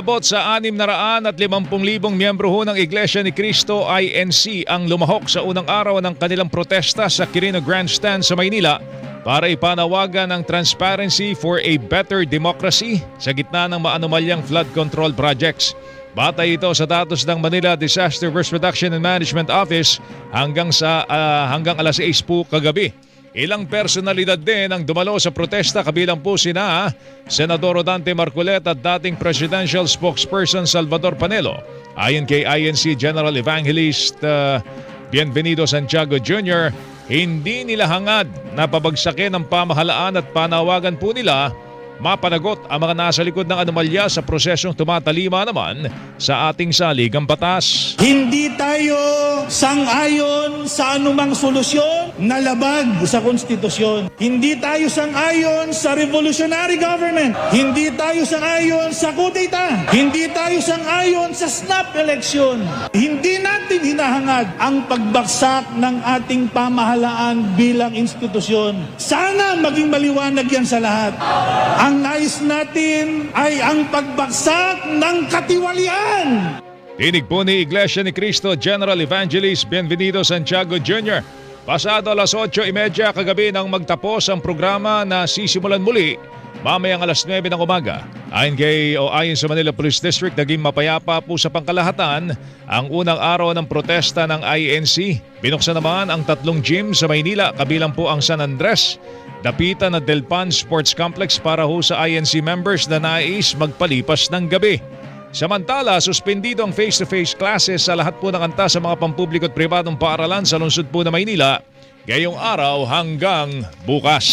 Umabot sa 650,000 miyembro ho ng Iglesia ni Cristo INC ang lumahok sa unang araw ng kanilang protesta sa Quirino Grandstand sa Maynila para ipanawagan ang Transparency for a Better Democracy sa gitna ng maanumalyang flood control projects. Batay ito sa datos ng Manila Disaster Risk Reduction and Management Office hanggang sa ah, hanggang alas 6 po kagabi. Ilang personalidad din ang dumalo sa protesta kabilang po sina Senador Dante Marcolet at dating Presidential Spokesperson Salvador Panelo. Ayon kay INC General Evangelist uh, Bienvenido Santiago Jr., hindi nila hangad na pabagsakin ang pamahalaan at panawagan po nila mapanagot ang mga nasa likod ng anomalya sa prosesong tumatalima naman sa ating saligang batas. Hindi tayo sang-ayon sa anumang solusyon na labag sa konstitusyon. Hindi tayo sang-ayon sa revolutionary government. Hindi tayo sang-ayon sa kudeta. Hindi tayo sang-ayon sa snap election. Hindi natin hinahangad ang pagbaksak ng ating pamahalaan bilang institusyon. Sana maging maliwanag yan sa lahat. Ang nais natin ay ang pagbaksak ng katiwalian. Tinig po ni Iglesia ni Cristo General Evangelist Bienvenido Santiago Jr. Pasado alas 8.30 kagabi nang magtapos ang programa na sisimulan muli mamayang alas 9 ng umaga. Ayon kay o ayon sa Manila Police District, naging mapayapa po sa pangkalahatan ang unang araw ng protesta ng INC. Binuksan naman ang tatlong gym sa Maynila kabilang po ang San Andres, Dapitan at Delpan Sports Complex para ho sa INC members na nais magpalipas ng gabi. Samantala, suspendido ang face-to-face classes sa lahat po ng anta sa mga pampubliko at pribadong paaralan sa lungsod po na Maynila ngayong araw hanggang bukas.